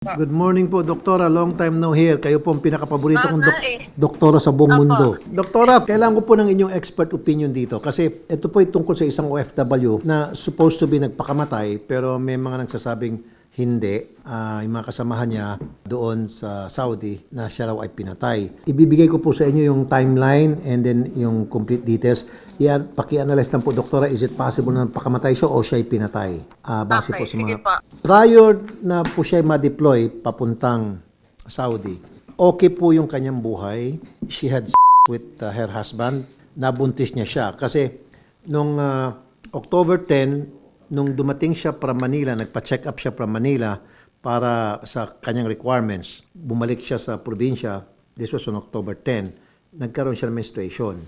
Good morning po, Doktora. Long time no here. Kayo po ang pinakapaborito kong dok- eh. doktora sa buong Opo. mundo. Doktora, kailangan ko po ng inyong expert opinion dito kasi ito po ay tungkol sa isang OFW na supposed to be nagpakamatay pero may mga nagsasabing hindi. Ah, yung mga kasamahan niya doon sa Saudi na siya raw ay pinatay. Ibibigay ko po sa inyo yung timeline and then yung complete details. Yan, paki-analyze lang po, Doktora, is it possible na pakamatay siya o siya ay pinatay? Ah, base Okay, po sa mga po. Prior na po siya ma-deploy papuntang Saudi, okay po yung kanyang buhay. She had with uh, her husband. Nabuntis niya siya. Kasi nung uh, October 10, nung dumating siya from Manila, nagpa-check up siya from Manila para sa kanyang requirements. Bumalik siya sa probinsya. This was on October 10. Nagkaroon siya ng menstruation.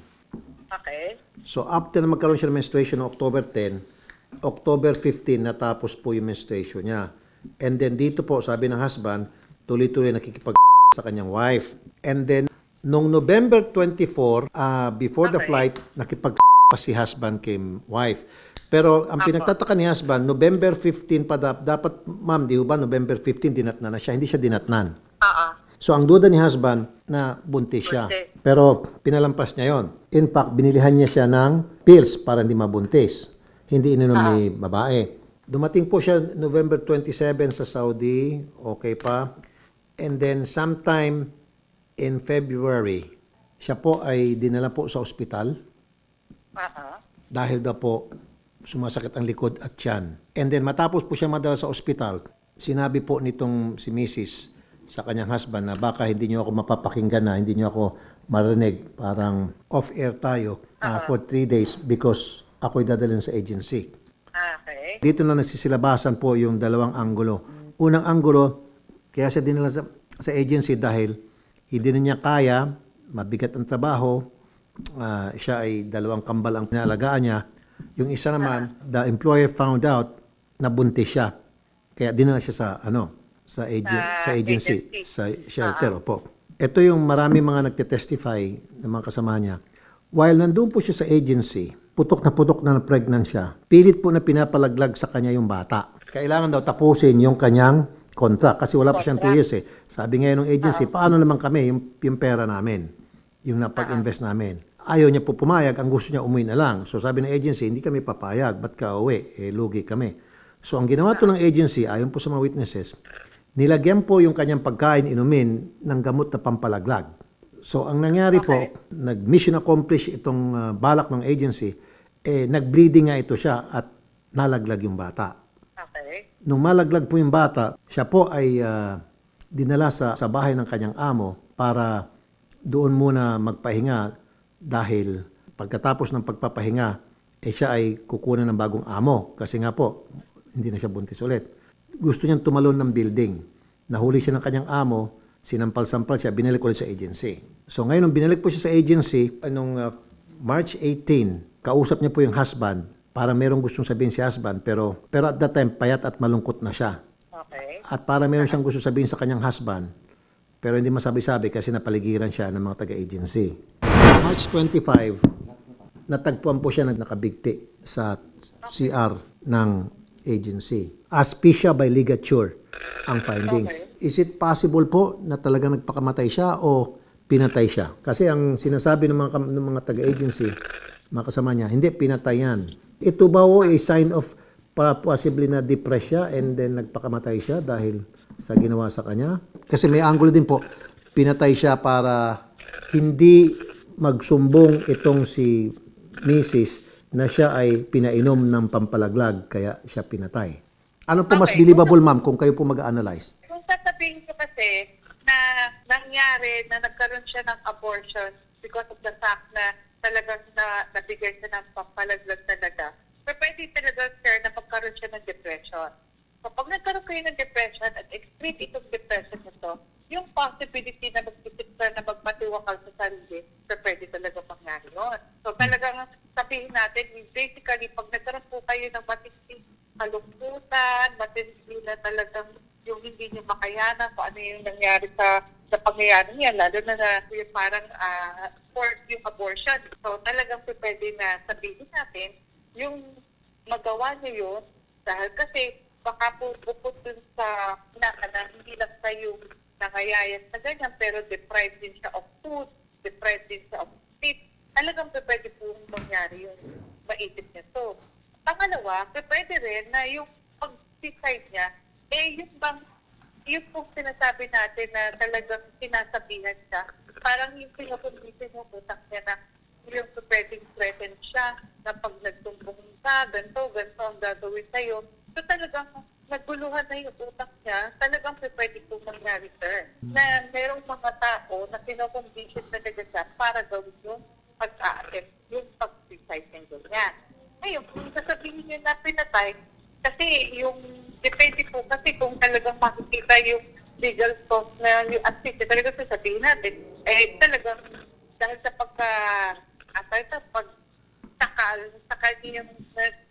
Okay. So after na magkaroon siya ng menstruation noong October 10, October 15 natapos po yung menstruation niya. And then dito po sabi ng husband, tuloy-tuloy nakikipag sa kanyang wife. And then nung November 24, ah, before the Okay. flight, nakipag pa si husband kay wife. Pero ang pinagtataka ni husband, November 15 pa dap- dapat, ma'am, di ba, November 15 dinatnan na siya. Hindi siya dinatnan. Oo. So ang duda ni husband na buntis siya. Buntis. Pero pinalampas niya yon. In fact, binilihan niya siya ng pills para hindi mabuntis. Hindi ininom ni babae. Dumating po siya November 27 sa Saudi. Okay pa. And then sometime in February, siya po ay dinala po sa ospital Oo. dahil daw po sumasakit ang likod at tiyan. And then matapos po siya madala sa ospital, sinabi po nitong si Mrs. sa kanyang husband na baka hindi niyo ako mapapakinggan na, hindi niyo ako marinig, parang off-air tayo uh, for three days because ako'y dadalhin sa agency. Okay. Dito na nagsisilabasan po yung dalawang anggulo. Unang anggulo, kaya siya dinala sa, sa agency dahil hindi na niya kaya, mabigat ang trabaho, ah, siya ay dalawang kambal ang pinalagaan niya. Yung isa naman, the employer found out na buntis siya. Kaya dinala siya sa ano, sa agen- Sa sa agency, agency. sa shelter, opo. Ito yung marami mga nagte-testify ng mga kasama niya. While nandun po siya sa agency, putok na putok na pregnant siya, pilit po na pinapalaglag sa kanya yung bata. Kailangan daw tapusin yung kanyang contract kasi wala pa siyang 2 years eh. Sabi ngayon ng agency, paano naman kami yung, yung pera namin, yung napag-invest namin. Ayaw niya po pumayag, ang gusto niya umuwi na lang. So sabi ng agency, hindi kami papayag, ba't ka uwi? Eh, lugi kami. So ang ginawa to ng agency, ayon po sa mga witnesses, nilagyan po yung kanyang pagkain, inumin ng gamot na pampalaglag. So ang nangyari po, nag-mission accomplish itong uh, balak ng agency, eh nag-bleeding nga ito siya at nalaglag yung bata. Okay. Nung malaglag po yung bata, siya po ay ah, dinala sa, sa bahay ng kanyang amo para doon muna magpahinga dahil pagkatapos ng pagpapahinga, eh siya ay kukunan ng bagong amo kasi nga po, hindi na siya buntis ulit. Gusto niyang tumalon ng building. Nahuli siya ng kanyang amo, sinampal-sampal siya, binalik ulit sa agency. So ngayon, nung binalik po siya sa agency, anong ah, March 18, kausap niya po yung husband para merong gustong sabihin si husband pero pero at that time payat at malungkot na siya. Okay. At para meron siyang gusto sabihin sa kanyang husband pero hindi masabi-sabi kasi napaligiran siya ng mga taga-agency. March 25, natagpuan po siya na nakabigti sa CR ng agency. Asphyxia by ligature ang findings. Is it possible po na talagang nagpakamatay siya o pinatay siya? Kasi ang sinasabi ng mga, ng mga taga-agency, mga kasama niya, hindi, pinatay yan. Ito ba o a sign of possibly na depress siya and then nagpakamatay siya dahil sa ginawa sa kanya? Kasi may angulo din po, pinatay siya para hindi magsumbong itong si Mrs. na siya ay pinainom ng pampalaglag kaya siya pinatay. Ano po mas Okay. believable ma'am kung kayo po mag-analyze? Kung sasabihin ko kasi na nangyari na nagkaroon siya ng abortion because of the fact na talagang na, nabigay siya ng pampalaglag talaga, pero pwede talaga, sir, na magkaroon siya ng depression. So, pag nagkaroon kayo ng depression at extreme itong depression nito, yung possibility na mag-isip ka na magmatiwakal sa sarili, so pwede talaga mangyari yun. So, talagang sabihin natin, basically, pag nagkaroon po kayo ng matinding kalungkutan, matindi na talagang yung hindi nyo makayanan kung ano yung nangyari sa sa pangyayari niya, lalo na na yung parang uh, forced yung abortion. So talagang pwede na sabihin natin, yung magawa niyo yun, dahil kasi baka po bukod dun sa na, na hindi lang sa yung nangayayat na ganyan, pero deprived din siya of food, deprived din siya of sleep. Talagang pwede po mangyari yung maisip niya to. Pangalawa, pwede rin na yung pag-decide niya, eh yung bang, yung po sinasabi natin na talagang sinasabihan siya, parang yung pinupundisin mo utak niya na yung pwedeng threaten siya na pag nagtumbong ka, ganito, ganito ang gagawin sa'yo. So talagang naguluhan na yung utak niya, talagang pe- pwede po mangyari, sir. Na merong mga tao na pinokondisyon talaga siya para gawin yung pag-a-attempt, yung pag-suicide ng ganyan. Ngayon, kung sasabihin niyo na pinatay, kasi yung, depende po kasi kung talagang makikita yung legal cause na yung assist, talagang sasabihin natin, eh talagang dahil sa pagka, atay sa pag sakal, sakal niya,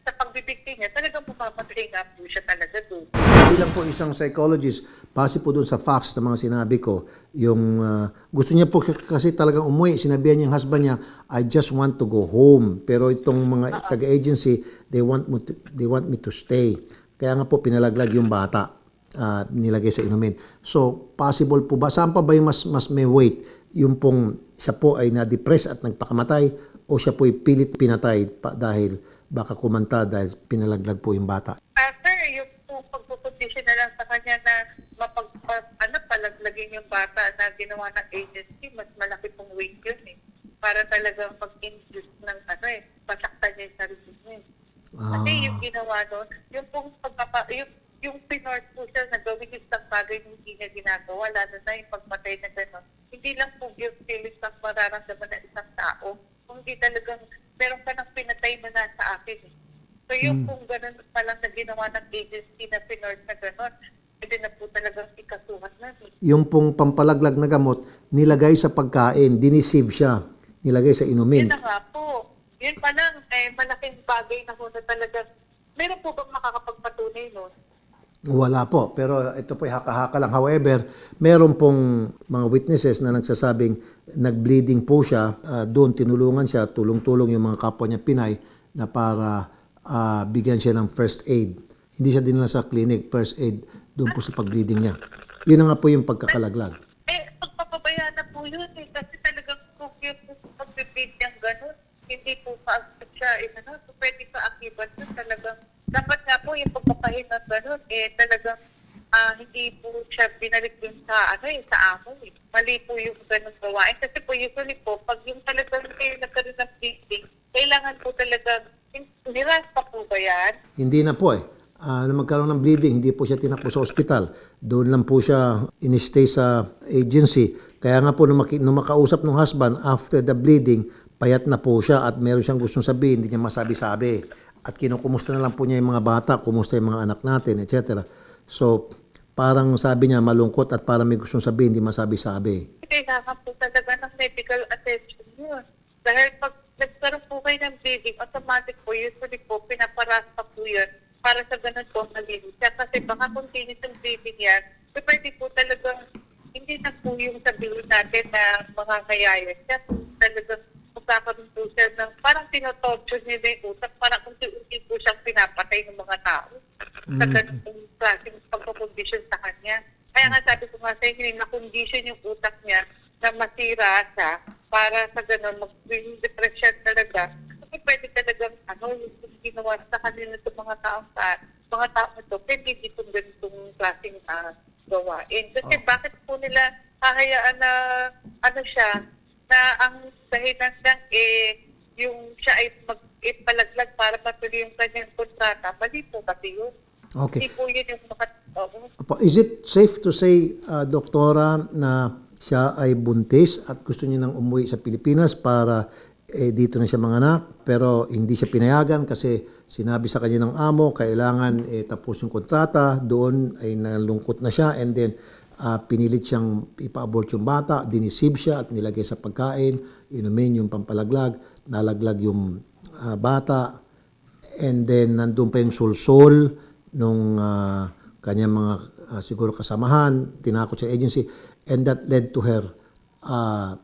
sa pagbibigti niya, talagang pumamatay nga po siya talaga doon. Bilang po isang psychologist, base po dun sa facts na mga sinabi ko, yung ah, gusto niya po kasi talagang umuwi. Sinabihan niya yung husband niya, I just want to go home. Pero itong mga taga-agency, they want, mo to, they want me to stay. Kaya nga po pinalaglag yung bata, ah, nilagay sa inumin. So, possible po ba? Saan pa ba yung mas, mas may weight? Yung pong siya po ay na-depress at nagpakamatay o siya po ay pilit pinatay pa, dahil baka kumanta dahil pinalaglag po yung bata. Ah, sir, yung po pagpupundisyon na lang sa kanya na mapag, pa- ano, palaglagin yung bata na ginawa ng agency, mas malaki pong weight yun eh. Para talagang mag-induce ng ano eh, pasaktan niya yung sarili niya. eh. Kasi Ah. yung ginawa doon, yung pong pagpapa, yung, yung pinort po siya na gawin yung isang bagay na hindi niya ginagawa, lalo na yung pagpatay na gano'n. Hindi lang po guilt feelings ang mararamdaman ng isang tao, kung hindi talagang meron ka ng pinatay na nasa akin. eh. So yung kung gano'n pa lang na ginawa ng agency na pinort na gano'n, pwede na po talagang ikasuhan na. eh. yung pong pampalaglag na gamot, nilagay sa pagkain, diniceive siya, nilagay sa inumin. Yun na nga po. Yun pa lang, eh, malaking bagay na ho na talagang, meron po bang makakapagpatunay nun? Wala po, pero ito po ay haka-haka lang. However, meron pong mga witnesses na nagsasabing nag-bleeding po siya, ah, doon tinulungan siya, tulong-tulong yung mga kapwa niya Pinay na para ah, bigyan siya ng first aid. Hindi siya dinala sa clinic, first aid, doon po sa pag-bleeding niya. Yun na nga po yung pagkakalaglag. Eh, pagpapabayaan na po yun eh. Kasi talagang kung yung pagbibig niyang gano'n, hindi po kaagad siya, eh, ano, so pwede akibat yun talagang. Dapat nga po yung pagpapahinga gano'n, eh, talagang ah, hindi po siya binalik dun sa, ano eh, sa amo eh. Mali po yung gano'ng gawain. Kasi po usually po, pag yung talagang kayo nagkaroon ng bleeding, kailangan po talagang, niras pa po ba yan? Hindi na po eh. Ah, nung magkaroon ng bleeding, hindi po siya tinakbo sa ospital. Doon lang po siya inistay sa agency. Kaya nga po nung, maki- ng husband after the bleeding, payat na po siya at meron siyang gustong sabihin, hindi niya masabi-sabi. At kinukumusta na lang po niya yung mga bata, kumusta yung mga anak natin, etc. So, parang sabi niya malungkot at parang may gustong sabihin, hindi masabi-sabi. kailangan po talaga ng medical attention yun. Dahil pag nagkaroon po kayo ng bleeding, automatic po, usually po, pinaparasta po yun para sa ganun po malinis siya. Kasi baka continuous ang bleeding yan, so pwede po talagang, hindi na po yung sabihin natin na mga kayaya siya. Talagang magkakaroon po siya ng, parang tinotorture niya na yung utak, parang unti-unti po siyang pinapatay ng mga tao. Sa ganun pong klaseng pagkakondisyon sa kanya. Kaya nga sabi ko nga sa inyo, na-condition yung utak niya na masira siya para sa ganun, mag-yung depression talaga. Kasi pwede talagang, ginawa sa kanila sa mga taong sa mga tao ito, pwede dito ganitong klaseng ah, gawain. Kasi bakit po nila hahayaan na, ano siya, na ang dahilan lang eh, yung siya ay mag-ipalaglag para matuloy yung kanyang kontrata. Mali po kasi yun. Okay. Hindi po yun yung mga... oo. Apo, Is it safe to say, uh, doktora, na siya ay buntis at gusto niya nang umuwi sa Pilipinas para eh, dito na siya manganak pero hindi siya pinayagan kasi sinabi sa kanya ng amo kailangan eh, tapos yung kontrata. Doon ay nalungkot na siya. And then ah, pinilit siyang ipa-abort yung bata. Dinisib siya at nilagay sa pagkain. Inumin yung pampalaglag. Nalaglag yung ah, bata. And then nandun pa yung sulsol nung ah, kanyang mga ah, siguro kasamahan, tinakot sa agency, and that led to her ah,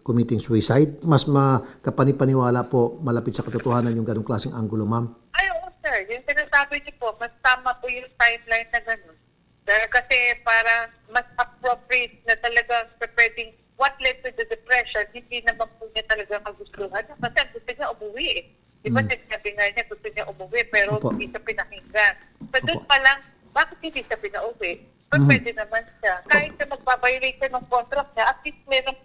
committing suicide. Mas makapani-paniwala po, malapit sa katotohanan yung ganong klaseng anggulo, ma'am. Ay, oo, sir. Yung sinasabi niyo po, mas tama po yung timeline na ganun. Dahil kasi para mas appropriate na talaga sa pwedeng what led to the depression, hindi naman po niya talaga magustuhan. Kasi gusto niya umuwi eh. Di ba Mm. nagsabi nga niya gusto niya umuwi pero Opo. hindi siya pinakinggan. So doon Opo. pa lang, bakit hindi siya pinauwi? So Mhm. pwede naman siya. Kahit na magbabiolate siya ng contract niya, at least meron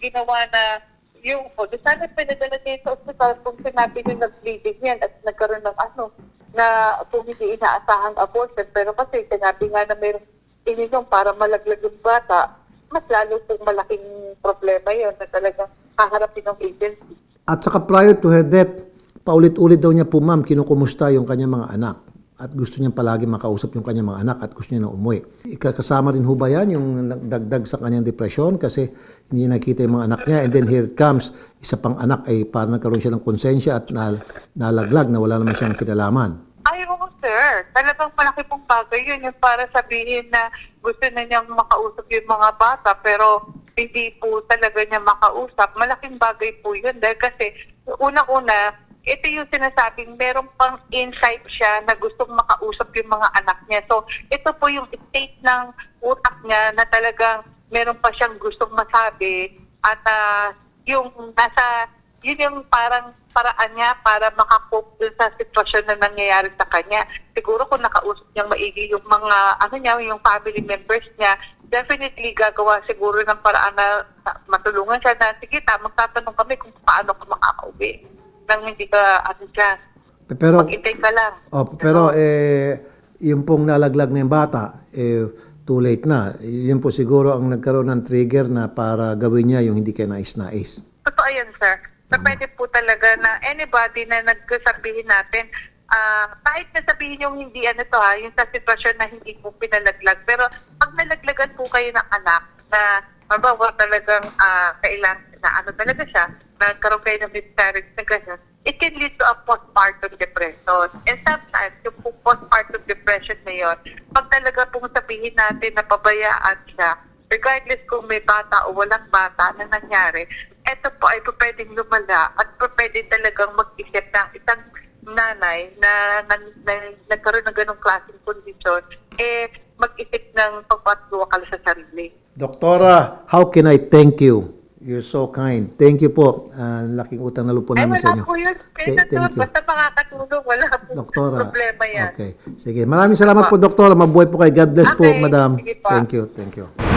ginawa na yung, o, di sana pinadala niya sa ospital kung sinabi niya nag-bleeding yan at nagkaroon ng ano, na kung hindi inaasahang abortion. Pero kasi sinabi nga na mayroong ininom para malaglag yung bata, mas lalo pong malaking problema yon na talagang haharapin ng agency. At saka prior to her death, paulit-ulit daw niya po ma'am, kinukumusta yung kanyang mga anak. At gusto niya palagi makausap yung kanyang mga anak at gusto niya na umuwi. Ikakasama rin ho ba yan yung nagdagdag sa kanyang depression kasi hindi nakita yung mga anak niya and then here it comes, isa pang anak ay parang nagkaroon siya ng konsensya at nal- nalaglag na wala naman siyang kinalaman. Ay, oo, sir. Talagang malaki pong bagay yun. Yung para sabihin na gusto na niyang makausap yung mga bata, pero hindi po talaga niya makausap. Malaking bagay po yun. Dahil kasi, unang-una, ito yung sinasabing meron pang insight siya na gustong makausap yung mga anak niya. So, ito po yung state ng utak niya na talagang meron pa siyang gustong masabi at ah, yung nasa, yun yung parang paraan niya para makakope dun sa sitwasyon na nangyayari sa kanya. Siguro kung nakausap niyang maigi yung mga, ano niya, yung family members niya, definitely gagawa siguro ng paraan na na matulungan siya na, sige ta, magtatanong kami kung paano ka makakauwi nang hindi ka, ano dyan, Pero, mag-intay ka lang. oh, pero eh, yung pong nalaglag na yung bata, eh, too late na. Yun po siguro ang nagkaroon ng trigger na para gawin niya yung hindi kaya nais-nais. Totoo yan, sir. So, pwede po talaga na anybody na nagsasabihin natin, ah kahit nasabihin yung hindi ano to ha, yung sa sitwasyon na hindi po pinalaglag. Pero pag nalaglagan po kayo ng anak na mabawa talagang ah kailang na ano talaga siya, nagkaroon kayo ng miscarriage na ganyan, it can lead to a postpartum depression. And sometimes, yung po postpartum depression na yun, pag talaga pong sabihin natin na pabayaan siya, regardless kung may bata o walang bata na nangyari, ito po ay pwedeng lumala at pwede talagang mag-isip ng isang nanay na, na, na, nagkaroon ng ganong klaseng kondisyon, eh mag-isip ng pagpatuwakal sa sarili. Doktora, how can I thank you? You're so kind. Thank you po. Ah, laking utang na po Ay, namin sa wala inyo. po yun. Th- Kaya thank you. basta makakatulong, wala po Doktora. problema yan. Okay. Sige. Maraming salamat po, Doktora. Mabuhay po kayo. God bless po, Okay. Madam. Sige po. Thank you. Thank you.